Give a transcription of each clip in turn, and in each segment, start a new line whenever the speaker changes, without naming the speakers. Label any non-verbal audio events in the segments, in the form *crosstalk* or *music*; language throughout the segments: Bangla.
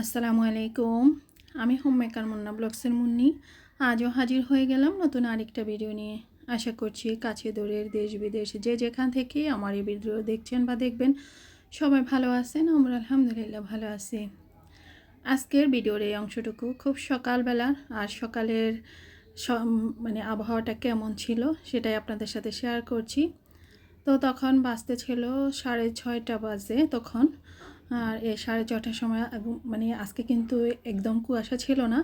আসসালামু আলাইকুম। আমি হোম মেকার মুন্না ব্লগসের মুন্নি। আজও হাজির হয়ে গেলাম নতুন আরেকটা ভিডিও নিয়ে। আশা করছি কাছে দূরের দেশ বিদেশ যে যেখান থেকে আমার এই ভিডিও দেখছেন বা দেখবেন সবাই ভালো আছেন, আমরা আলহামদুলিল্লাহ ভালো আছি। আজকের ভিডিওর এই অংশটুকু খুব সকালবেলা আর সকালের মানে আবহাওয়াটা কেমন ছিল সেটাই আপনাদের সাথে শেয়ার করছি। তো তখন বাঁচতে ছিল সাড়ে ছয়টা বাজে তখন। আর এই সাড়ে ছটার সময় মানে আজকে কিন্তু একদম কুয়াশা ছিল না,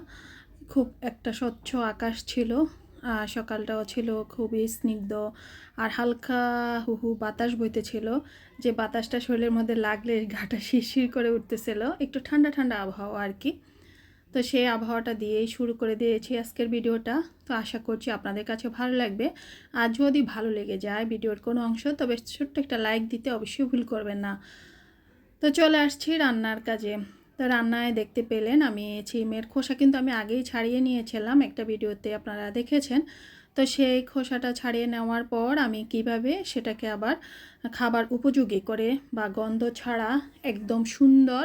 খুব একটা স্বচ্ছ আকাশ ছিল, আর সকালটাও ছিল খুবই স্নিগ্ধ, আর হালকা হুহু বাতাস বইতেছিল যে বাতাসটা শরীরের মধ্যে লাগলে ঘাটা শিরশির করে উঠতেছিল, একটু ঠান্ডা ঠান্ডা আবহাওয়া আর কি। তো সেই আবহাওয়াটা দিয়েই শুরু করে দিয়েছি আজকের ভিডিওটা, তো আশা করছি আপনাদের কাছে ভালো লাগবে। আর যদি ভালো লেগে যায় ভিডিওর কোনো অংশ, তবে ছোট্ট একটা লাইক দিতে অবশ্যই ভুল করবেন না। তো চলে আসছি রান্নার কাজে। তো রান্নায় দেখতে পেলেন আমি চিমের খোসা কিন্তু আমি আগেই ছাড়িয়ে নিয়েছিলাম একটা ভিডিওতে আপনারা দেখেছেন। তো সেই খোসাটা ছাড়িয়ে নেওয়ার পর আমি কীভাবে সেটাকে আবার খাবার উপযোগী করে বা গন্ধ ছাড়া একদম সুন্দর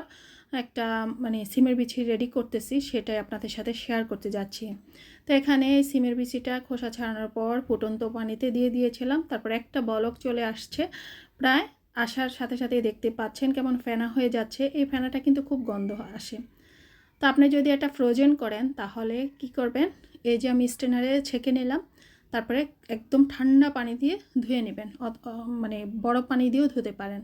একটা মানে সিমের বিচি রেডি করতেছি সেটাই আপনাদের সাথে শেয়ার করতে যাচ্ছি। তো এখানে সিমের বিচিটা খোসা ছাড়ানোর পর ফুটন্ত পানিতে দিয়ে দিয়েছিলাম, তারপর একটা বলক চলে আসছে, প্রায় আসার সাথে সাথে দেখতে পাচ্ছেন কেমন ফেনা হয়ে যাচ্ছে। এই ফেনাটা কিন্তু খুব গন্ধ আসে। তো আপনি যদি এটা ফ্রোজেন করেন, তাহলে কি করবেন? এই যে আমি স্টেনারে ছেঁকে নিলাম, তারপরে একদম ঠান্ডা পানি দিয়ে ধুয়ে নেবেন। মানে বরফ পানি দিয়েও ধুতে পারেন।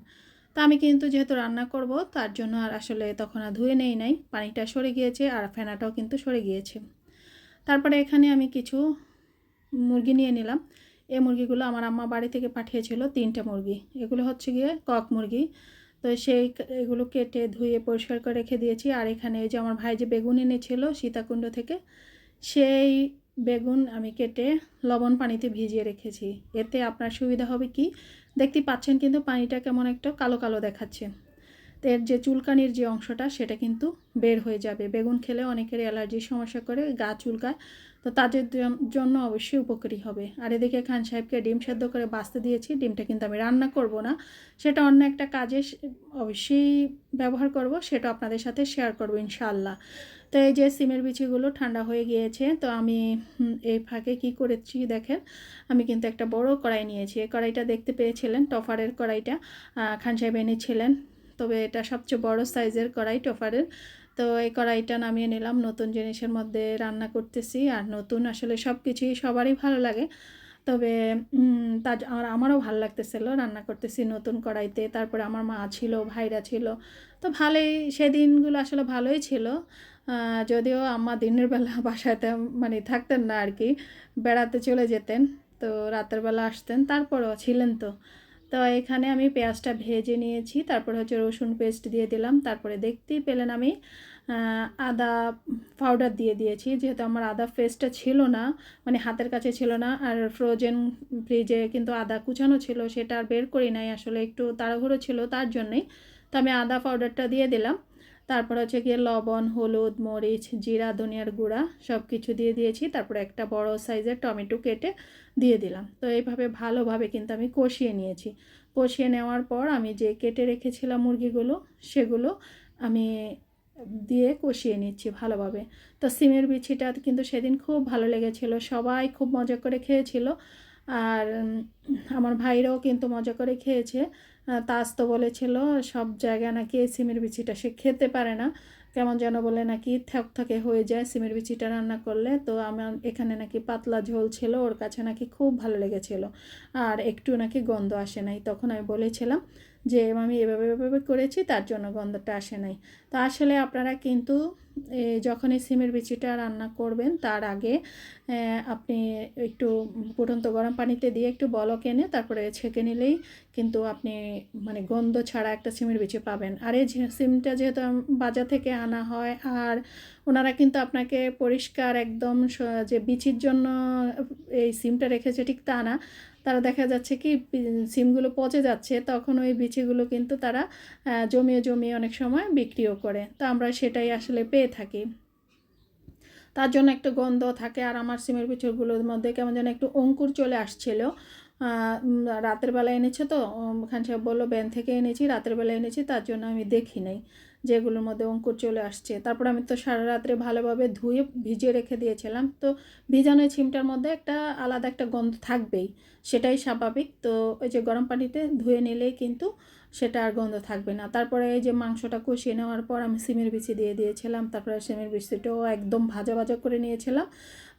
তা আমি কিন্তু যেহেতু রান্না করব, তার জন্য আর আসলে তখন আর ধুয়ে নেই নাই। পানিটা সরে গিয়েছে আর ফেনাটাও কিন্তু সরে গিয়েছে। তারপরে এখানে আমি কিছু মুরগি নিয়ে নিলাম। এই মুরগিগুলো আমার আম্মা বাড়ি থেকে পাঠিয়েছিল তিনটে মুরগি। এগুলো হচ্ছে গিয়ে কক মুরগি। তো সেই এগুলো কেটে ধুয়ে পরিষ্কার করে রেখে দিয়েছি। আর এখানে যে আমার ভাই যে বেগুন এনেছিল সীতাকুণ্ড থেকে, সেই বেগুন আমি কেটে লবণ পানিতে ভিজিয়ে রেখেছি। এতে আপনার সুবিধা হবে কি? দেখতে পাচ্ছেন কিন্তু পানিটা কেমন একটা কালো কালো দেখাচ্ছে। এর যে চুলকানির যে অংশটা, সেটা কিন্তু বের হয়ে যাবে। বেগুন খেলে অনেকের অ্যালার্জির সমস্যা করে, গা চুলকায়, তো তাদের জন্য অবশ্যই উপকারী হবে। আর এদিকে খান সাহেবকে ডিম সেদ্ধ করে বাঁচতে দিয়েছি, ডিমটা কিন্তু আমি রান্না করব না। সেটা অন্য একটা কাজে অবশ্যই ব্যবহার করব, সেটা আপনাদের সাথে শেয়ার করব ইনশাল্লাহ তো এই যে সিমের বিচিগুলো ঠান্ডা হয়ে গিয়েছে, তো আমি এই ফাঁকে কি করেছি দেখেন? আমি কিন্তু একটা বড় কড়াই নিয়েছি। এই কড়াইটা দেখতে পেয়েছিলেন, টফারের কড়াইটা। খান সাহেব এনেছিলেন। তবে এটা সবচেয়ে বড় সাইজের কড়াই টফারের তো এই কড়াইটা নামিয়ে নিলাম, নতুন জিনিসের মধ্যে রান্না করতেছি। আর নতুন আসলে সব কিছুই সবারই ভালো লাগে। তবে তার আর আমারও ভালো লাগতেছিল রান্না করতেছি নতুন কড়াইতে। তারপরে আমার মা ছিল, ভাইরা ছিল। তো ভালোই, সেদিনগুলো আসলে ভালোই ছিল। যদিও আম্মা দিনের বেলা *laughs* বাসাতে মানে থাকতেন না আর কি, বেড়াতে চলে যেতেন। তো রাতের বেলা আসতেন, তারপরও ছিলেন তো। তো এখানে আমি পেঁয়াজটা ভেজে নিয়েছি, তারপরে হচ্ছে রসুন পেস্ট দিয়ে দিলাম, তারপরে দেখতেই পেলেন আমি আদা পাউডার দিয়ে দিয়েছি, যেহেতু আমার আদা পেস্টটা ছিল না মানে হাতের কাছে ছিল না, আর ফ্রোজেন ফ্রিজে কিন্তু আদা কুচানো ছিল, সেটা আর বের করি নাই, আসলে একটু তাড়াহুড়ো ছিল তার জন্যই, তো আমি আদা পাউডারটা দিয়ে দিলাম। তারপর হচ্ছে গিয়ে লবণ, হলুদ, মরিচ, জিরা, ধনিয়ার গুঁড়া সব কিছু দিয়ে দিয়েছি। তারপরে একটা বড় সাইজের টমেটো কেটে দিয়ে দিলাম। তো এইভাবে ভালোভাবে কিন্তু আমি কষিয়ে নিয়েছি। কষিয়ে নেওয়ার পর আমি যে কেটে রেখেছিলাম মুরগিগুলো, সেগুলো আমি দিয়ে কষিয়ে নিচ্ছি ভালোভাবে। তো সিমের বিচিটা কিন্তু সেদিন খুব ভালো লেগেছিল। সবাই খুব মজা করে খেয়েছিল। আর আমার ভাইরাও কিন্তু মজা করে খেয়েছে। তাজ তো বলেছিল, সব জায়গায় নাকি এই সিমের বিচিটা সে খেতে পারে না। কেমন যেন বলে নাকি থকথকে হয়ে যায় সিমের বিচিটা রান্না করলে। তো আমার এখানে নাকি পাতলা ঝোল ছিল, ওর কাছে নাকি খুব ভালো লেগেছিল। আর একটু নাকি গন্ধ আসে নাই, তখন আমি বলেছিলাম যে আমি এভাবে এভাবে করেছি তার জন্য গন্ধটা আসে নাই। তো আসলে আপনারা কিন্তু এ, যখনই সিমের বিচিটা রান্না করবেন তার আগে আপনি একটু ফুটন্ত গরম পানিতে দিয়ে একটু বলক এনে তারপরে ছেঁকে নিলেই কিন্তু আপনি মানে গন্ধ ছাড়া একটা সিমের বিচি পাবেন। আর এই সিমটা যেহেতু বাজার থেকে আনা হয় আর ওনারা কিন্তু আপনাকে পরিষ্কার একদম যে বিচির জন্য এই সিমটা রেখেছে ঠিক তা না। তারা দেখা যাচ্ছে কি সিমগুলো পচে যাচ্ছে, তখন ওই বিচিগুলো কিন্তু তারা জমিয়ে জমিয়ে অনেক সময় বিক্রিও করে। তো আমরা সেটাই আসলে পেয়ে থাকি। তার জন্য একটু গন্ধ থাকে আর আমার সিমের বিচুরগুলোর মধ্যে কেমন যেন একটু অঙ্কুর চলে আসছিল। রাতের বেলা এনেছে তো খান সাহেব বলল, ব্যান থেকে এনেছি, রাতের বেলা এনেছি, তার জন্য আমি দেখি নাই। যেগুলোর মধ্যে অঙ্কুর চলে আসছে। তারপর আমি তো সারা রাত্রে ভালোভাবে ধুয়ে ভিজিয়ে রেখে দিয়েছিলাম। তো ভিজানো এই সিমটার মধ্যে একটা আলাদা একটা গন্ধ থাকবেই, সেটাই স্বাভাবিক। তো ওই যে গরম পানিতে ধুয়ে নিলেই কিন্তু সেটা আর গন্ধ থাকবে না। তারপরে এই যে মাংসটা কষিয়ে নেওয়ার পর আমি সিমের বিচি দিয়ে দিয়েছিলাম। তারপরে সিমের বিচিটাও একদম ভাজা ভাজা করে নিয়েছিলাম।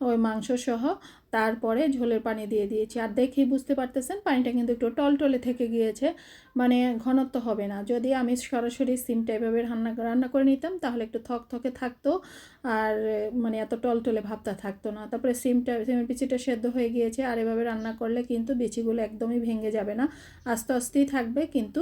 ওই মাংস সহ তারপরে ঝোলের পানি দিয়ে দিয়েছি। আর দেখেই বুঝতে পারতেছেন, পানিটা কিন্তু একটু টলটলে থেকে গিয়েছে। মানে ঘনত্ব হবে না। যদি আমি সরাসরি সিমটা এভাবে রান্না রান্না করে নিতাম, তাহলে একটু থকথকে থাকতো। আর মানে এত টলটলে ভাবটা থাকতো না। তারপরে সিমটা, সিমের বিচিটা সেদ্ধ হয়ে গিয়েছে। আর এভাবে রান্না করলে কিন্তু বিচিগুলো একদমই ভেঙে যাবে না। আস্তে আস্তেই থাকবে কিন্তু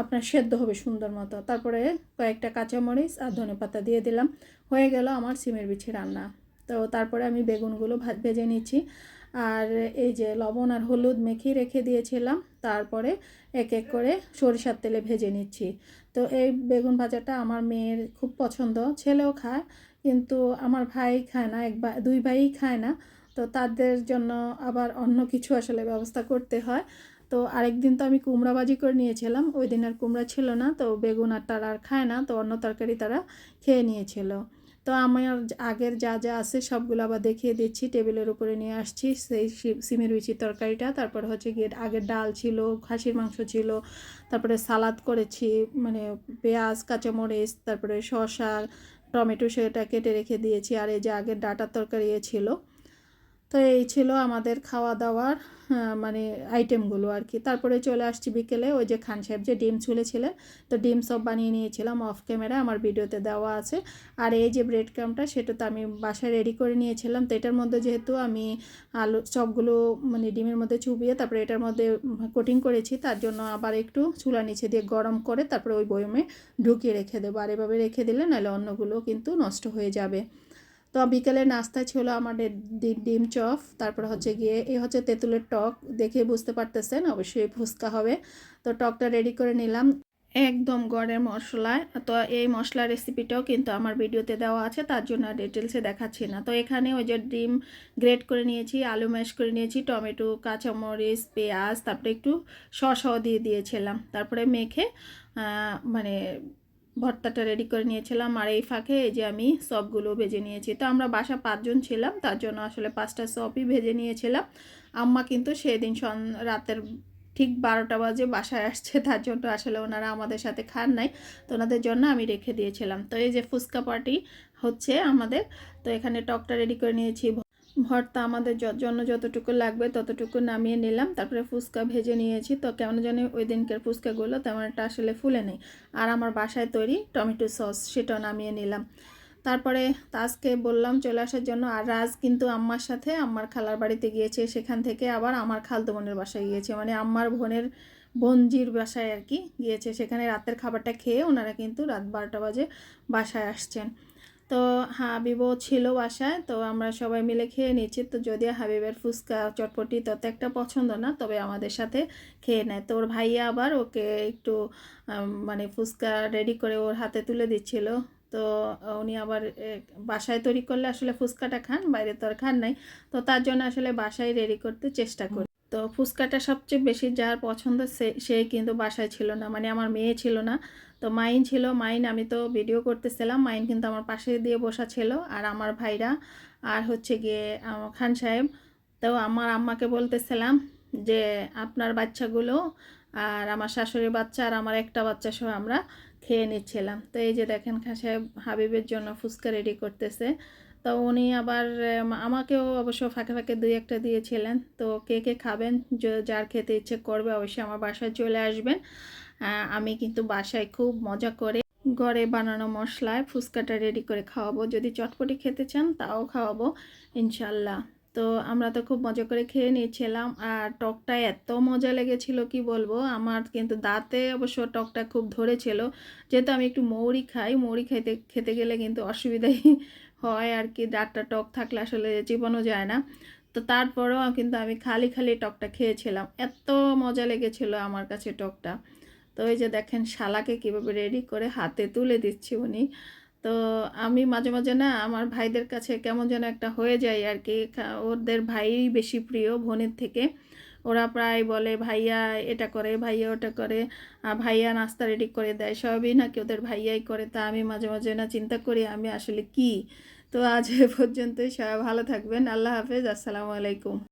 আপনার সেদ্ধ হবে সুন্দর মতো। তারপরে কয়েকটা কাঁচামরিচ আর ধনে পাতা দিয়ে দিলাম। হয়ে গেল আমার সিমের বিচি রান্না। তো তারপরে আমি বেগুনগুলো ভাত ভেজে নিচ্ছি। আর এই যে লবণ আর হলুদ মেখে রেখে দিয়েছিলাম, তারপরে এক এক করে সরিষার তেলে ভেজে নিচ্ছি। তো এই বেগুন ভাজাটা আমার মেয়ের খুব পছন্দ, ছেলেও খায়, কিন্তু আমার ভাই খায় না, এক দুই ভাই খায় না। তো তাদের জন্য আবার অন্য কিছু আসলে ব্যবস্থা করতে হয়। তো আরেকদিন তো আমি কুমড়া ভাজি করে নিয়েছিলাম, ওই দিন আর কুমড়া ছিল না, তো বেগুন আর তারা আর খায় না, তো অন্য তরকারি তারা খেয়ে নিয়েছিল। তো আমার আগের যা যা আছে সবগুলো আবার দেখিয়ে দিচ্ছি, টেবিলের উপরে নিয়ে আসছি। সেই সিমের বিচির তরকারিটা, তারপর হচ্ছে গিয়ে আগের ডাল ছিল, খাসির মাংস ছিল, তারপরে সালাদ করেছি মানে পেঁয়াজ, কাঁচামরিচ, তারপরে শসা, টমেটো সেটা কেটে রেখে দিয়েছি। আর এই যে আগের ডাটার তরকারি ছিল তো এই ছিল আমাদের খাওয়া দাওয়ার মানে আইটেমগুলো আর কি তারপরে চলে আসছি বিকেলে, ওই যে খান সাহেব যে ডিম ছুলেছিলেন তো ডিম সব বানিয়ে নিয়েছিলাম অফ ক্যামেরা আমার ভিডিওতে দেওয়া আছে। আর এই যে ব্রেড ক্রামটা সেটা তো আমি বাসায় রেডি করে নিয়েছিলাম। তো এটার মধ্যে যেহেতু আমি আলু, সবগুলো মানে ডিমের মধ্যে চুবিয়ে, তারপরে এটার মধ্যে কোটিং করেছি, তার জন্য আবার একটু চুলা নিচে দিয়ে গরম করে, তারপরে ওই বয়মে ঢুকিয়ে রেখে দেবো। আর এভাবে রেখে দিলে নাহলে অন্যগুলো কিন্তু নষ্ট হয়ে যাবে। তো বিকেলের নাস্তা ছিল আমাদের ডিম চপ, তারপর হচ্ছে গিয়ে এ হচ্ছে তেঁতুলের টক, দেখে বুঝতে পারতেছেন, অবশ্যই ফুচকা হবে। তো টকটা রেডি করে নিলাম। একদম গড়ের মশলায়। তো এই মশলা রেসিপিটাও কিন্তু আমার ভিডিওতে দেওয়া আছে, তার জন্য আর ডিটেলসে দেখাচ্ছি না। তো এখানে ওই যে ডিম গ্রেট করে নিয়েছি, আলু ম্যাশ করে নিয়েছি, টমেটো, কাঁচামরিচ, পেঁয়াজ, তারপরে একটু শসাও দিয়ে দিয়েছিলাম। তারপরে মেখে মানে ভর্তাটা রেডি করে নিয়েছিলাম। আর এই ফাঁকে এই যে আমি সবগুলো ভেজে নিয়েছি। তো আমরা বাসা পাঁচজন ছিলাম, তার জন্য আসলে পাঁচটা সবই ভেজে নিয়েছিলাম। আম্মা কিন্তু সেদিন সন রাতের ঠিক বারোটা বাজে বাসায় আসছে, তার জন্য আসলে ওনারা আমাদের সাথে খান নাই। তো ওনাদের জন্য আমি রেখে দিয়েছিলাম। তো এই যে ফুচকা পার্টি হচ্ছে আমাদের, তো এখানে টকটা রেডি করে নিয়েছি। ভর্তা আমাদের জন্য যতটুকু লাগবে ততটুকু নামিয়ে নিলাম। তারপরে ফুচকা ভেজে নিয়েছি। তো কেমন জানি ওই দিনকার ফুচকাগুলো তেমন একটা আসলে ফুলে নেই। আর আমার বাসায় তৈরি টমেটো সস, সেটাও নামিয়ে নিলাম। তারপরে তাজকে বললাম চলে আসার জন্য, আর রাজ কিন্তু আম্মার সাথে আম্মার খালার বাড়িতে গিয়েছে। সেখান থেকে আবার আমার খালতো বোনের বাসায় গিয়েছে। মানে আম্মার বোনের বঞ্জির বাসায় আর কি গিয়েছে। সেখানে রাতের খাবারটা খেয়ে ওনারা কিন্তু রাত বারোটা বাজে বাসায় আসছেন। তো হাবিবও ছিল বাসায়, তো আমরা সবাই মিলে খেয়ে নিচ্ছি তো যদিও হাবিবের ফুচকা চটপটি তত একটা পছন্দ না, তবে আমাদের সাথে খেয়ে নেয়। তো ওর ভাইয়া আবার ওকে একটু মানে ফুচকা রেডি করে ওর হাতে তুলে দিচ্ছিল। তো উনি আবার বাসায় তৈরি করলে আসলে ফুচকাটা খান, বাইরে তো আর খান নাই। তো তার জন্য আসলে বাসায় রেডি করতে চেষ্টা করি। তো ফুচকাটা সবচেয়ে বেশি যার পছন্দ সে সে কিন্তু বাসায় ছিল না। মানে আমার মেয়ে ছিল না। তো মাইন ছিল, মাইন আমি তো ভিডিও করতেছিলাম, মাইন কিন্তু আমার পাশে দিয়ে বসা ছিল আর আমার ভাইরা আর হচ্ছে গিয়ে খান সাহেব। তো আমার আম্মাকে বলতেছিলাম যে, আপনার বাচ্চাগুলো আর আমার শাশুড়ির বাচ্চা আর আমার একটা বাচ্চা সহ আমরা খেয়ে নিচ্ছিলাম। তো এই যে দেখেন খান সাহেব হাবিবের জন্য ফুচকা রেডি করতেছে। তো উনি আবার আমাকেও অবশ্য ফাঁকে ফাঁকে দুই একটা দিয়েছিলেন। তো কে কে খাবেন যার খেতে ইচ্ছে করবে অবশ্যই আমার বাসায় চলে আসবেন। আমি কিন্তু বাসায় খুব মজা করে ঘরে বানানো মশলায় ফুচকাটা রেডি করে খাওয়াবো। যদি চটপটি খেতে চান তাও খাওয়াবো, ইনশাল্লাহ। তো আমরা তো খুব মজা করে খেয়ে নিয়েছিলাম। আর টকটা এত মজা লেগেছিল, কি বলব? আমার কিন্তু দাঁতে অবশ্য টকটা খুব ধরেছিল। যেহেতু আমি একটু মৌরি খাই, মৌরি খেতে খেতে গেলে কিন্তু অসুবিধাই *laughs* হয় আর কি। দাঁতটা টক থাকলে আসলে জীবনও যায় না। তো তারপরেও কিন্তু আমি খালি খালি টকটা খেয়েছিলাম। এত মজা লেগেছিল আমার কাছে টকটা। তো এই যে দেখেন শালাকে কীভাবে রেডি করে হাতে তুলে দিচ্ছি উনি। তো আমি মাঝে মাঝে না আমার ভাইদের কাছে কেমন যেন একটা হয়ে যায় আর কি। ওদের ভাই বেশি প্রিয় বোনের থেকে। ওরা প্রায় বলে, ভাইয়া, এটা করে, ভাইয়া ওটা করে আর ভাইয়া নাস্তা রেডি করে দেয়। সবই নাকি ওদের ভাইয়াই করে। তা আমি মাঝে মাঝে না চিন্তা করি আমি আসলে কি। তো আজ এ পর্যন্তই, সবাই ভালো থাকবেন। আল্লাহ হাফেজ। আসসালামু আলাইকুম।